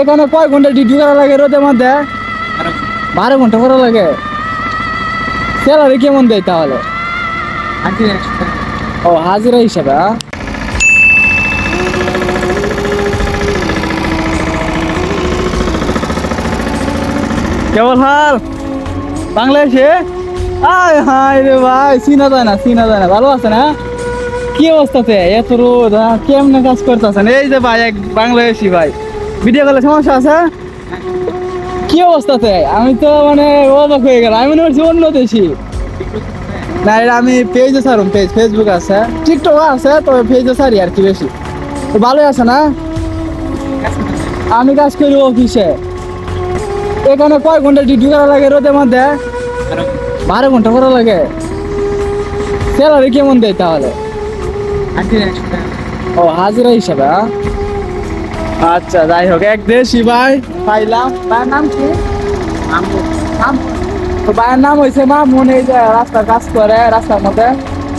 এখানে কয় ঘণ্টা ডিউটি করা লাগে রোদের মধ্যে? বারো ঘণ্টা করা লাগে। স্যালারি কেমন দেয় তাহলে? ও, হাজিরা হিসাবে? কেমন হাল? বাংলাদেশে? আয় হায় রে ভাই, চিনা যায় না, চিনা যায় না। ভালো আছে না কি অবস্থাতে এত রোদ? কেমনে কাজ করতেছেন? এই যে ভাই, এক বাংলাদেশি ভাই। ভিডিও কলে সমস্যা আছে? কি অবস্থাতে? আমি তো মানে অবাক হয়ে গেলাম। আমি মনে করছি অন্য দেশি। না এটা আমি পেজে ছাড়ুন পেজ ফেসবুক আছে। টিকটক আছে তবে পেজে ছাড়ি আর কি বেশি। তো ভালোই আছে না? আমি কাজ করি অফিসে এখানে কয় ঘণ্টা ডিউটি করা লাগে রোদের মধ্যে? বারো ঘণ্টা করা লাগে। স্যালারি কেমন দেয় তাহলে? ও হাজিরা হিসাবে হ্যাঁ? আচ্ছা যাই হোক এক দেশি ভাই পাইলাম। ভাইয়ের নাম কি? নাম তো ভাইয়ের নাম হয়েছে মামুন এই যে রাস্তার কাজ করে রাস্তার মধ্যে।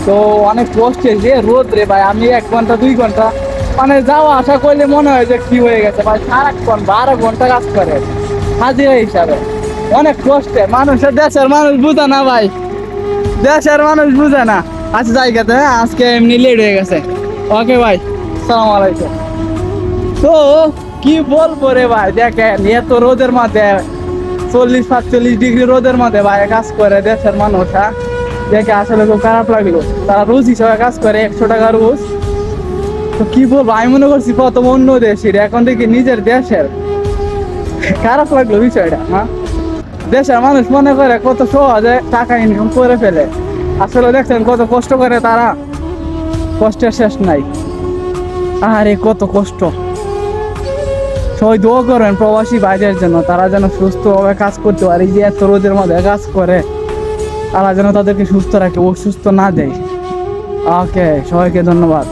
তো অনেক কষ্ট হয়েছে রোদ রে ভাই আমি এক ঘণ্টা দুই ঘণ্টা। মানে যাওয়া আসা করলে মনে হয় যে কি হয়ে গেছে ভাই সারাক্ষণ বারো ঘণ্টা কাজ করে। হাজিরা হিসাবে। অনেক কষ্টে মানুষের দেশের মানুষ বুঝে না ভাই। দেশের মানুষ বুঝে না। আচ্ছা জায়গাতে হ্যাঁ আজকে এমনি লেট হয়ে গেছে। ওকে ভাই সালাম আলাইকুম। তো কি বলব রে ভাই, দেখেন এত রোদের মধ্যে চল্লিশ, সাতচল্লিশ ডিগ্রি রোদের মধ্যে ভাই, কাজ করে দেশের মানুষ হ্যাঁ? দেখে আসলে খুব খারাপ লাগল। তারা রোজ হিসাবে কাজ করে একশো টাকা রোজ। তো কি বলব, আমি মনে করছি প্রথম অন্য দেশের, এখন দেখি নিজের দেশের। খারাপ লাগল বিষয়টা হ্যাঁ? দেশের মানুষ মনে করে কত সহজে টাকা ইনকাম করে ফেলে। আসলে দেখছেন, কত কষ্ট করে তারা, কষ্টের শেষ নাই। আরে কত কষ্ট। সবাই দোয়া করেন প্রবাসী ভাইদের জন্য, তারা যেন সুস্থভাবে কাজ করতে পারে যে এত রোদের মধ্যে কাজ করে, তারা যেন তাদেরকে সুস্থ রাখে অসুস্থ না দেয়। ওকে সবাইকে ধন্যবাদ।